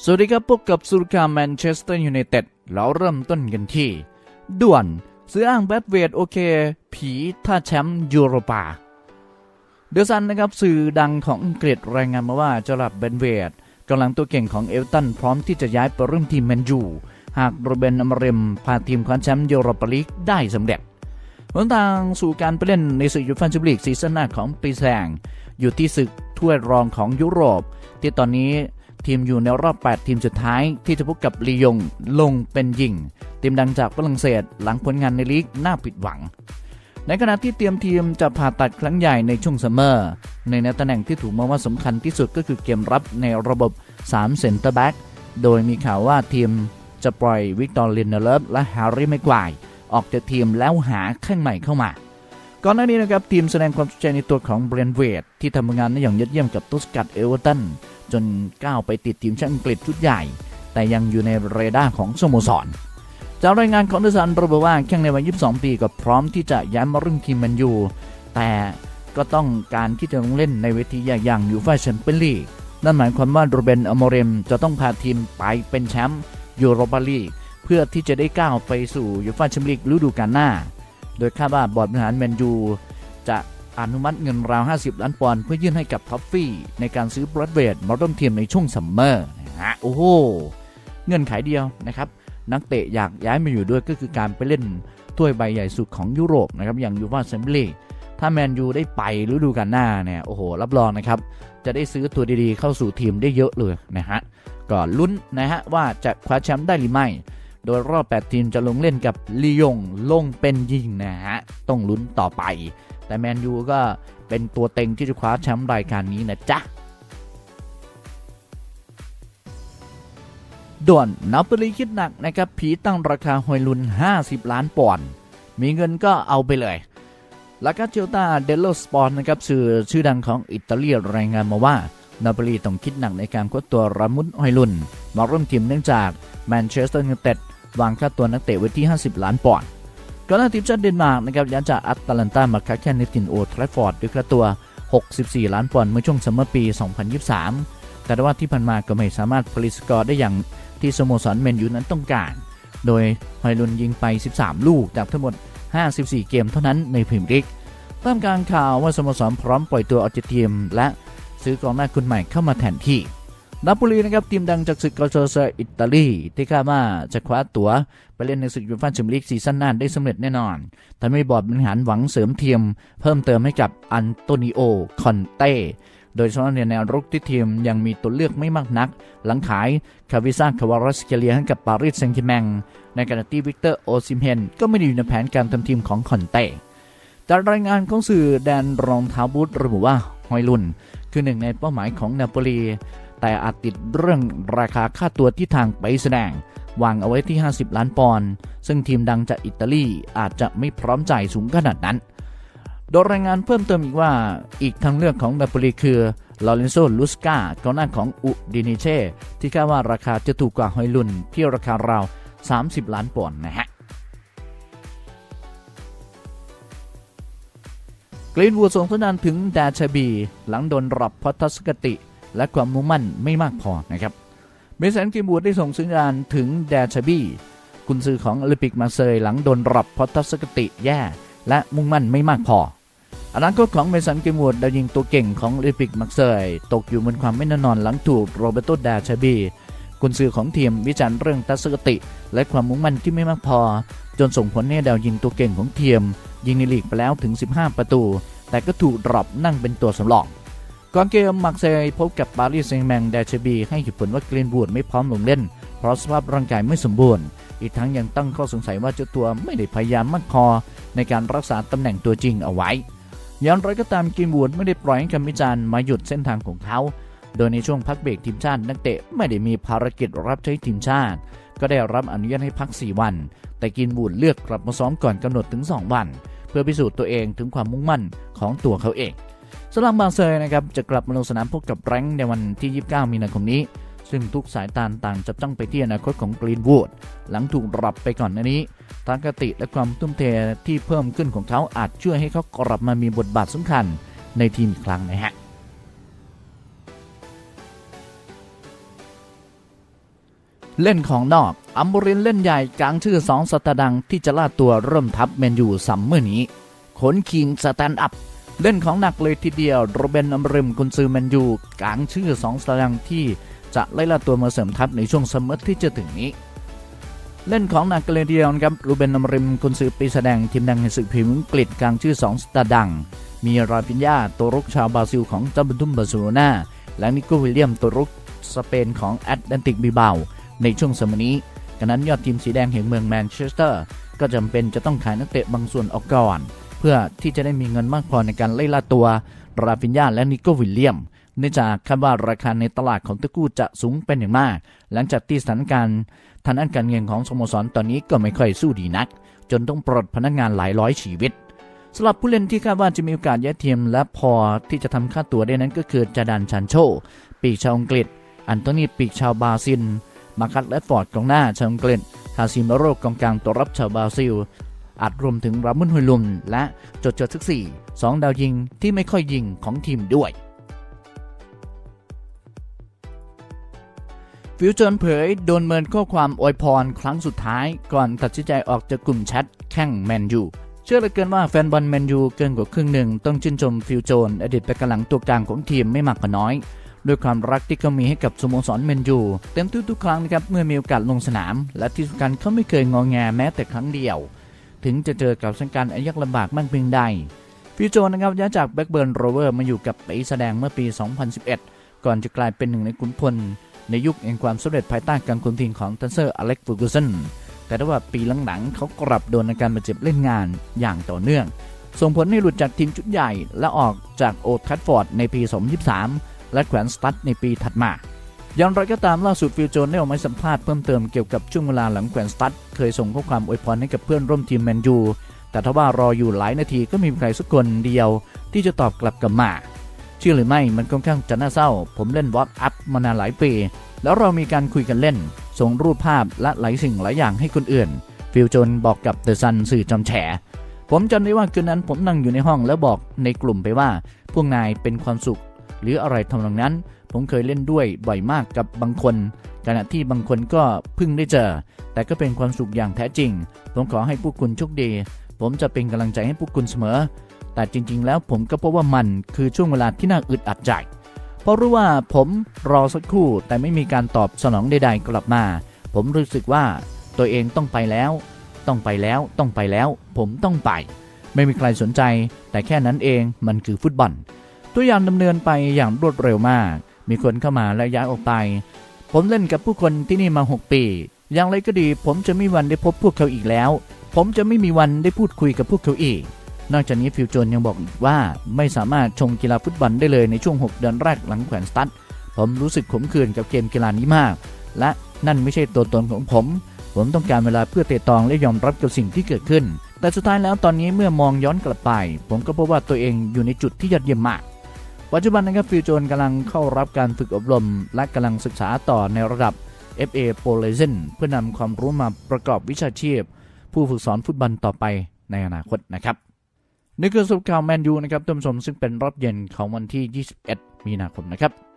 สวัสดีครับพบกับสุรคาแมนเชสเตอร์ยูไนเต็ดเราเริ่มต้นกันที่ ด่วนซื้ออ้างแบดเวดโอเค ผีท่าแชมป์ยูโรปา เดอะซันนะครับสื่อดังของอังกฤษรายงานมาว่าเจาหลับเบนเวดกำลังตัวเก่งของเอลตันพร้อมที่จะย้ายไปร่วมทีมแมนยูหากโรเบนอมริมพาทีมคว้าแชมป์ยูโรปาลีกได้สำเร็จหนทางสู่การไปเล่นในศึกยูฟ่าแชมเปี้ยนลีกซีซั่นหน้าของปีแสงอยู่ที่ศึกถ้วยรองของยุโรป ที่ตอนนี้ ทีมอยู่ในรอบ 8 ทีมสุดท้ายที่จะพบกับลียงลงเป็นยิงทีมดังจากฝรั่งเศสหลังผลงานในลีกน่าผิดหวัง ในขณะที่เตรียมทีมจะผ่าตัดครั้งใหญ่ในช่วงซัมเมอร์ในตำแหน่งที่ถูกมองว่าสำคัญที่สุดก็คือเกมรับในระบบ3เซนเตอร์แบ็กโดยมีข่าวว่าทีมจะปล่อยวิกตอร์ลินเนเลฟและแฮร์รี่แม็กวายออกจากทีมแล้วหาข้างใหม่เข้ามาก่อนหน้านี้นะครับทีมแสดงความสนใจในตัวของเบรนเวดที่ทำงานได้อย่างยอดเยี่ยมกับตุสกัดเอเวอร์ตัน จนก้าวไปติดทีมชาติอังกฤษชุดใหญ่ แต่ยังอยู่ในเรดาร์ของสโมสรจากรายงานของเดซันระบุว่าแข่งในวัย 22 ปีก็พร้อมที่จะย้ายมารุ่งทีมแมนยูแต่ก็ต้องการที่จะลงเล่นในเวทีใหญ่อย่างยูฟ่าแชมเปี้ยนลีกนั่นหมายความว่าโรเบนอโมเรมจะต้องพาทีมไปเป็นแชมป์ยูโรปาลีกเพื่อที่จะได้ก้าวไปสู่ยูฟ่าแชมเปี้ยนลีกฤดูกาลหน้า โดยคาดว่าบอร์ดบริหารแมนยูจะ อนุมัติเงินราว 50 ล้านปอนด์เพื่อยื่นให้กับท็อฟฟี่ ในการซื้อบรอดเวดมาร่วมทีมในช่วงซัมเมอร์นะฮะโอ้โหเงื่อนไขเดียวนะครับ นักเตะอยากย้ายมาอยู่ด้วยก็คือการไปเล่นถ้วยใบใหญ่สุดของยุโรปนะครับอย่างยูฟ่าแชมเปี้ยนลีกถ้าแมนยูได้ไปฤดูกาลหน้าเนี่ยโอ้โห รับรองนะครับ จะได้ซื้อตัวดีๆเข้าสู่ทีมได้เยอะเลยนะฮะก็ลุ้นนะฮะว่าจะคว้าแชมป์ได้หรือไม่ โดยรอบ 8 ทีมจะลงเล่นกับลียงลงเป็นยิงนะฮะต้องลุ้นต่อไป แต่แมนยูก็เป็นตัวเต็งที่จะคว้าแชมป์รายการนี้นะจ๊ะด่วนนับปรีคิดหนักนะครับ ผีตั้งราคาหอยลุน 50 ล้านปอนด์มีเงินก็เอาไปเลยลากาเจลตาเดลโลสปอร์ตนะครับสื่อชื่อดังของอิตาลีรายงานมาว่านาโปลีต้องคิดหนักในการคว้าตัวรามุนหอยลุน มาร่วมทีมเนื่องจากแมนเชสเตอร์ยูไนเต็ดวางค่าตัวนักเตะไว้ที่ 50 ล้านปอนด์ ก่อนหน้าทีมชาติเดนมาร์กนะครับย้ายจากอัตแลนตามาค้าแข่ในตินโอทรฟอร์ดด้วยค่าตัว 64 ล้านปอนด์เมื่อช่วงซัมเมอร์ปี 2023 แต่ว่าที่ผ่านมาก็ไม่สามารถผลิตสกอร์ได้อย่างที่สโมสรแมนยูนั้นต้องการ โดยฮอยลุนยิงไป 13 ลูกจากทั้งหมด 54 เกมเท่านั้นในพรีเมียร์ลีกตามการข่าวว่าสโมสรพร้อมปล่อยตัวออกจากทีมและซื้อกองหน้าคนใหม่เข้ามาแทนที่ นาโปลีนะครับทีมดังจากศึกกาโชเซอิตาลีที่คาดว่าจะคว้าตั๋วไปเล่นในศึกยูฟ่าแชมเปี้ยนลีกซีซั่นหน้าได้สำเร็จแน่นอนทำให้บอร์ดบริหารหวังเสริมทีมเพิ่มเติมให้กับอันโตนิโอ คอนเต้ โดยเฉพาะในแนวรุกที่ทีมยังมีตัวเลือกไม่มากนัก หลังขายคาวิซ่าคาวารัสเกเลียให้กับปารีสแซงต์แชร์แมงในขณะที่วิกเตอร์โอซิมเฮนก็ไม่ได้อยู่ในแผนการทำทีมของคอนเต้จากรายงานของสื่อแดนรองเท้าบูทระบุว่าฮอยลุนคือหนึ่งในเป้าหมายของนาโปลี แต่อาจติดเรื่องราคาค่าตัวที่ทางไปแสดงวางเอาไว้ที่ 50 ล้านปอนด์ซึ่งทีมดังจากอิตาลีอาจจะไม่พร้อมจ่ายสูงขนาดนั้น โดยรายงานเพิ่มเติมอีกว่าอีกทางเลือกของนาโปลีคือลอเรนโซลูสกากองหน้าของอุดินิเช่ ที่คาดว่าราคาจะถูกกว่าฮอยลุนที่ราคาราว 30 ล้านปอนด์นะฮะกรีนวูดส่งสัญญาณถึงดาชบี หลังโดนรับพราะทัศนคติ และความมุ่งมั่นไม่มากพอนะครับเมสันกรีนวูดได้ส่งสัญญาณถึงดชบีกุนซือของโอลิมปิกมาเซยหลังโดนรับเพราะทัศนคติแย่ และมุ่งมั่นไม่มากพออนาคตของเมสันกรีนวูดดาวยิงตัวเก่งของโอลิมปิกมาเซยตกอยู่บนความไม่แน่นอนหลังถูกโรเบโตดาชาบีกุนซือของทีมวิจารณ์เรื่องทัศนคติ และความมุ่งมั่นที่ไม่มากพอ จนส่งผลให้ดาวยิงตัวเก่งของทีม ยิงในลีกไปแล้วถึง 15 ประตู แต่ก็ถูกดรอปนั่งเป็นตัวสำรอง ก่อนเกมมักเซย์พบกับปารีสแซงแมงแดชบีให้เหตุผลว่ากรีนวูดไม่พร้อมลงเล่น เพราะสภาพร่างกายไม่สมบูรณ์ อีกทั้งยังตั้งข้อสงสัยว่าเจ้าตัวไม่ได้พยายามมากพอในการรักษาตำแหน่งตัวจริงเอาไว้อย่างไรก็ตามกรีนวูดไม่ได้ปล่อยให้คำวิจารณ์มาหยุดเส้นทางของเขา โดยในช่วงพักเบรกทีมชาตินักเตะไม่ได้มีภารกิจรับใช้ทีมชาติ ก็ได้รับอนุญาตให้พัก 4 วัน แต่กรีนวูดเลือกกลับมาซ้อมก่อนกำหนดถึง 2 วัน เพื่อพิสูจน์ตัวเองถึงความมุ่งมั่นของตัวเขาเอง สำหรับบาเซยนะครับจะกลับมาลงสนามพบกับแรงในวันที่ 29 มีนาคมนี้ ซึ่งทุกสายตาต่างจับจ้องไปที่อนาคตของกรีนวูดหลังถูกรับไปก่อนหน้านี้ทักติและความทุ่มเทที่เพิ่มขึ้นของเขาอาจช่วยให้เขากลับมามีบทบาทสำคัญในทีมอีกครั้งนะฮะเล่นของนอกอัมบรินเล่นใหญ่กลางชื่อสองสตาร์ดังที่จะล่าตัวเริ่มทัพแมนยูซัมเมอร์นี้ ขนคิงสแตนด์อัพ เล่นของหนักเลยทีเดียวโรเบนอัมริมกุนซือแมนยูกลางชื่อสองสตาร์ดังที่จะไล่ล่าตัวมาเสริมทัพในช่วงซัมมอร์ที่จะถึงนี้ เล่นของหนักกันเลยทีเดียวครับรูเบนอัมริมกุนซือปีแสดงทีมดังในศึกพรีเมียร์อังกฤษกลางชื่อสองสตาร์ดัง มีราฟินยาตัวรุกชาวบราซิลของเจ้าบุญทุ่มบาร์เซโลนาและนิโกวิลเลียมตัวรุกสเปนของแอตแลนติกบิเบาในช่วงสมัยนี้กันนั้นยอดทีมสีแดงแห่งเมืองแมนเชสเตอร์ ก็จำเป็นจะต้องขายนักเตะบางส่วนออกก่อน เพื่อที่จะได้มีเงินมากพอในการไล่ล่าตัวราฟินยาและนิโกวิลเลียมเนื่องจากคาดว่าราคาในตลาดของตะกู้จะสูงเป็นอย่างมาก หลังจากที่สถานการณ์ทางด้านการเงินของสโมสรตอนนี้ก็ไม่ค่อยสู้ดีนัก จนต้องปลดพนักงานหลายร้อยชีวิตสำหรับผู้เล่นที่คาดว่าจะมีโอกาสย้ายทีมและพอที่จะทำค่าตัวได้นั้นก็คือจาดานชันโช ปีกชาวอังกฤษ อันโตนีปีกชาวบราซิล มาคัตและฟอร์ดกองหน้าชาวอังกฤษ คาซิมโรกองกลางตัวรับชาวบราซิล อาจรวมถึงรามุนฮุยลุมและโจโจทึกสี่สองดาวยิงที่ไม่ค่อยยิงของทีมด้วย ฟิวเจอร์เผยโดนเมินข้อความอวยพรครั้งสุดท้าย ก่อนตัดสินใจออกจากกลุ่มแชทแข่งแมนยูเชื่อเหลือเกินว่าแฟนบอลแมนยูเกินกว่าครึ่งหนึ่งต้องชื่นชมฟิวโจน อดีตแบ็คกำลังตัวกลางของทีมไม่มากก็น้อย ด้วยความรักที่เขามีให้กับสโมสรแมนยูเต็มทุกๆครั้งนะครับเมื่อมีโอกาสลงสนาม และที่สำคัญเขาไม่เคยงอแงแม้แต่ครั้งเดียว ถึงจะเจอกับสถานการณ์อันยากลำบากมากเพียงใดฟิวโจนนะครับย้ายจากแบ็กเบิร์นโรเวอร์มาอยู่กับปีแสดงเมื่อปี 2011 ก่อนจะกลายเป็นหนึ่งในขุนพล ในยุคแห่งความสำเร็จภายใต้การคุมทีมของทันเซอร์อเล็กฟูกูสันแต่ถ้าว่าปีหลังๆเขากลับโดนอาการบาดเจ็บเล่นงานอย่างต่อเนื่อง ส่งผลให้หลุดจากทีมชุดใหญ่และออกจากโอทัฟฟอร์ดในปี 2023 และแขวนสตัดในปีถัดมา อย่างไรก็ตามล่าสุดฟิลโจนได้ออกมาสัมภาษณ์เพิ่มเติมเกี่ยวกับช่วงเวลาหลังแขวนสตัดเคยส่งข้อความอวยพรให้กับเพื่อนร่วมทีมแมนยูแต่ถ้าว่ารออยู่หลายนาทีก็มีใครสักคนเดียว ที่จะตอบกลับกลับมาเชื่อหรือไม่มันค่อนข้างจะน่าเศร้า ผมเล่นวอตอัพมานานหลายปี แล้วเรามีการคุยกันเล่น ส่งรูปภาพและหลายสิ่งหลายอย่างให้คนอื่น ฟิลโจนบอกกับเดอะซันสื่อจำแฉ ผมจำได้ว่าคืนนั้นผมนั่งอยู่ในห้องแล้วบอกในกลุ่มไปว่า พวกนายเป็นความสุข หรืออะไรทำนองนั้น ผมเคยเล่นด้วยบ่อยมากกับบางคน ขณะที่บางคนก็เพิ่งได้เจอ แต่ก็เป็นความสุขอย่างแท้จริง ผมขอให้พวกคุณโชคดี ผมจะเป็นกำลังใจให้พวกคุณเสมอ แต่จริง ๆ แล้วผมก็พบว่ามันคือช่วงเวลาที่น่าอึดอัดใจ เพราะรู้ว่าผมรอสักครู่แต่ไม่มีการตอบสนองใดๆกลับมา ผมรู้สึกว่าตัวเองต้องไปแล้ว ต้องไปแล้ว ต้องไปแล้ว ผมต้องไป ไม่มีใครสนใจ แต่แค่นั้นเองมันคือฟุตบอลตัวอย่างดำเนินไปอย่างรวดเร็วมาก มีคนเข้ามาและย้ายออกไป ผมเล่นกับผู้คนที่นี่มา 6 ปี อย่างไรก็ดี ผมจะไม่มีวันได้พบพวกเขาอีกแล้ว ผมจะไม่มีวันได้พูดคุยกับพวกเขาอีก นอกจากนี้ฟิวจนยังบอกอีกว่าไม่สามารถชมกีฬาฟุตบอลได้เลยในช่วง 6 เดือนแรกหลังแขวนสตั๊ดผมรู้สึกขมขื่นกับเกมกีฬานี้มาก และนั่นไม่ใช่ตัวตนของผม ผมต้องการเวลาเพื่อเตะตองและยอมรับกับสิ่งที่เกิดขึ้น แต่สุดท้ายแล้วตอนนี้เมื่อมองย้อนกลับไป ผมก็พบว่าตัวเองอยู่ในจุดที่ยอดเยี่ยมมาก ปัจจุบันนะครับฟิวโจนกำลังเข้ารับการฝึกอบรม และกำลังศึกษาต่อในระดับ FA p o l i z e n เพื่อนำความรู้มาประกอบวิชาชีพ ผู้ฝึกสอนฟุตบอลต่อไปในอนาคตนะครับนี่คือสุปข่าวแมนยูนะครับท่านผู้ชมซึ่งเป็นรอบเย็นของวันที่ 21 มีนาคมนะครับ